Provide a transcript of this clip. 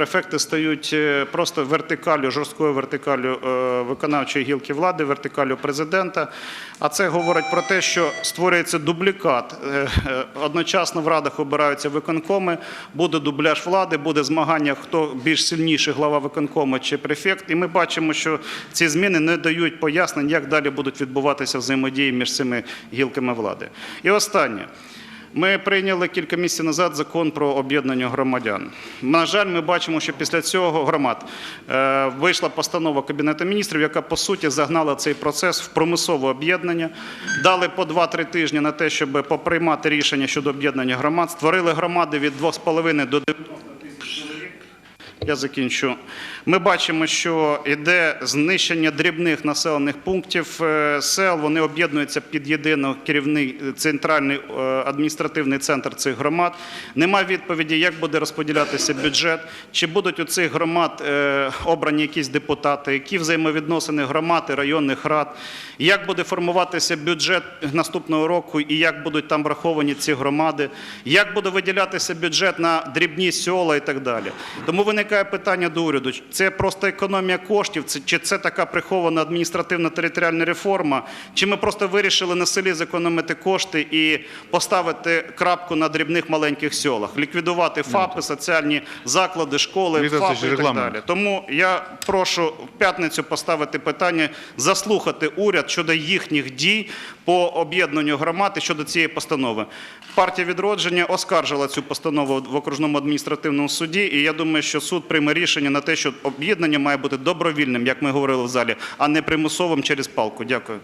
префекти стають е, просто вертикалю, жорсткою вертикалю е, виконавчої гілки влади, вертикалю президента. А це говорить про те, що створюється дублікат. Е, Одночасно в радах обираються виконкоми, буде дубляж влади, буде змагання, хто більш сильніший глава виконкому чи префект. І ми бачимо, що ці зміни не дають пояснень, як далі будуть відбуватися взаємодії між цими гілками влади. І останнє. Ми прийняли кілька місяців назад закон про об'єднання громадян. На жаль, ми бачимо, що після цього громад е, вийшла постанова Кабінету міністрів, яка по суті загнала цей процес в промислове об'єднання. Дали по 2-3 тижні на те, щоб поприймати рішення щодо об'єднання громад. Створили громади від 2,5 до 90 тисяч чоловік. Я закінчу. Ми бачимо, що йде знищення дрібних населених пунктів е, сел. Вони об'єднуються під єдиний керівний е, центральний е, адміністративний центр цих громад. Нема відповіді, як буде розподілятися бюджет, чи будуть у цих громад обрані якісь депутати, які взаємовідносини громад і районних рад, як буде формуватися бюджет наступного року і як будуть там враховані ці громади, як буде виділятися бюджет на дрібні села і так далі. Тому виникає питання до уряду: це просто економія коштів, чи це така прихована адміністративно-територіальна реформа, чи ми просто вирішили на селі зекономити кошти і поставити крапку на дрібних маленьких селах, ліквідувати ФАПи, соціальні заклади, школи, ФАПи і так далі. Тому я прошу в п'ятницю поставити питання, заслухати уряд щодо їхніх дій по об'єднанню громад і щодо цієї постанови. Партія відродження оскаржила цю постанову в окружному адміністративному суді, і я думаю, що суд прийме рішення на те, що об'єднання має бути добровільним, як ми говорили в залі, а не примусовим через палку. Дякую.